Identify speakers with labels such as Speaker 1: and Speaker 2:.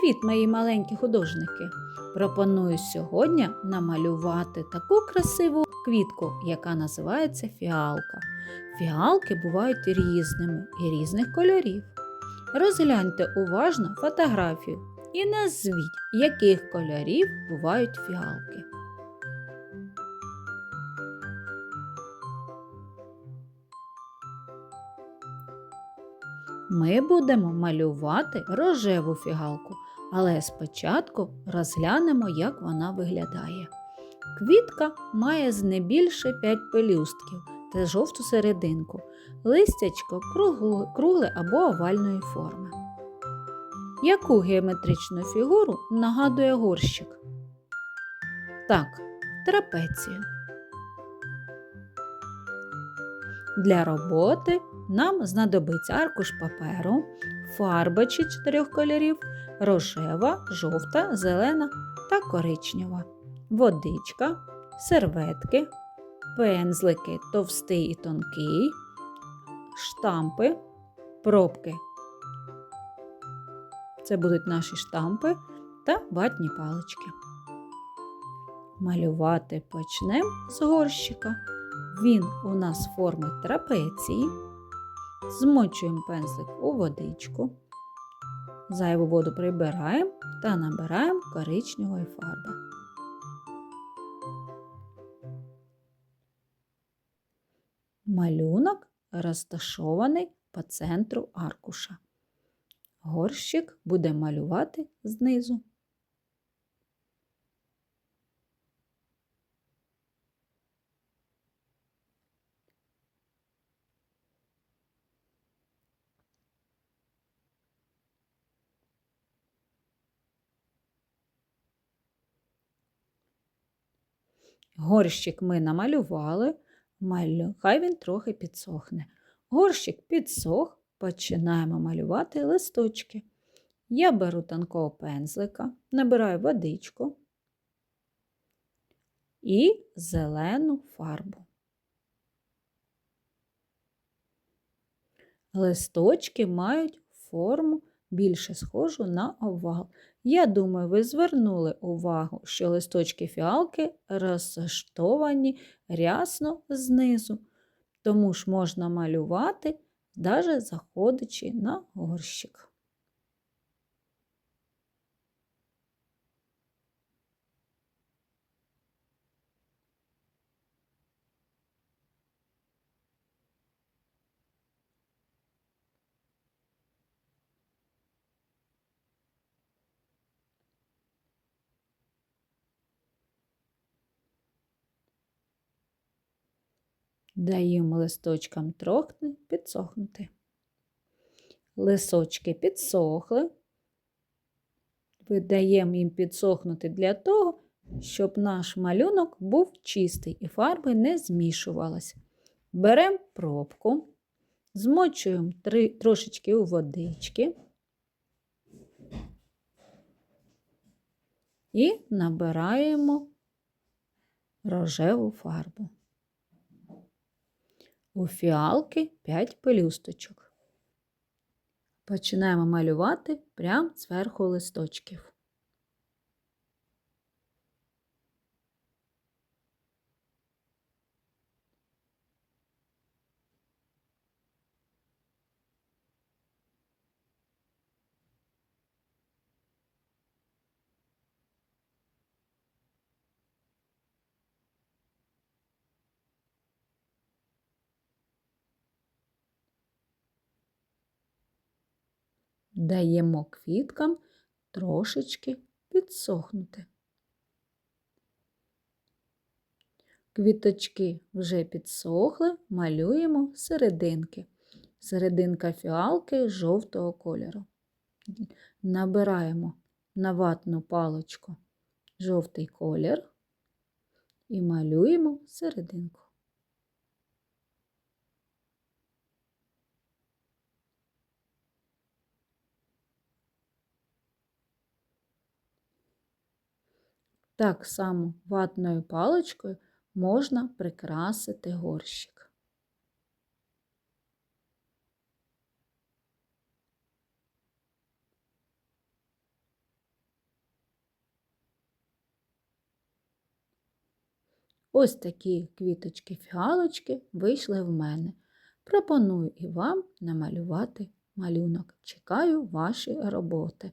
Speaker 1: Привіт, мої маленькі художники! Пропоную сьогодні намалювати таку красиву квітку, яка називається фіалка. Фіалки бувають різними і різних кольорів. Розгляньте уважно фотографію і назвіть, яких кольорів бувають фіалки. Ми будемо малювати рожеву фіалку, але спочатку розглянемо, як вона виглядає. Квітка має знебільше 5 пелюстків та жовту серединку, листячко кругле, або овальної форми. Яку геометричну фігуру нагадує горщик? Так, трапецію. Для роботи нам знадобиться аркуш паперу, фарба чи чотирьох кольорів, рожева, жовта, зелена та коричнева, водичка, серветки, пензлики товстий і тонкий, штампи, пробки. Це будуть наші штампи та ватні палички. Малювати почнемо з горщика. Він у нас форми трапеції. Змочуємо пензлик у водичку. Зайву воду прибираємо та набираємо коричневої фарби. Малюнок розташований по центру аркуша. Горщик буде малювати знизу. Горщик ми намалювали, малю... хай він трохи підсохне. Горщик підсох, починаємо малювати листочки. Я беру тонкого пензлика, набираю водичку і зелену фарбу. Листочки мають форму більше схожу на овал. Я думаю, ви звернули увагу, що листочки фіалки розташовані рясно знизу, тому ж можна малювати, навіть заходячи на горщик. Даємо листочкам трохи підсохнути. Лисочки підсохли. Видаємо їм підсохнути для того, щоб наш малюнок був чистий і фарби не змішувалися. Беремо пробку, змочуємо три, трошечки у водички і набираємо рожеву фарбу. У фіалки 5 пелюсточок. Починаємо малювати прямо зверху листочків. Даємо квіткам трошечки підсохнути. Квіточки вже підсохли, малюємо серединки. Серединка фіалки жовтого кольору. Набираємо на ватну паличку жовтий колір і малюємо серединку. Так само ватною паличкою можна прикрасити горщик. Ось такі квіточки-фіалочки вийшли в мене. Пропоную і вам намалювати малюнок. Чекаю ваші роботи.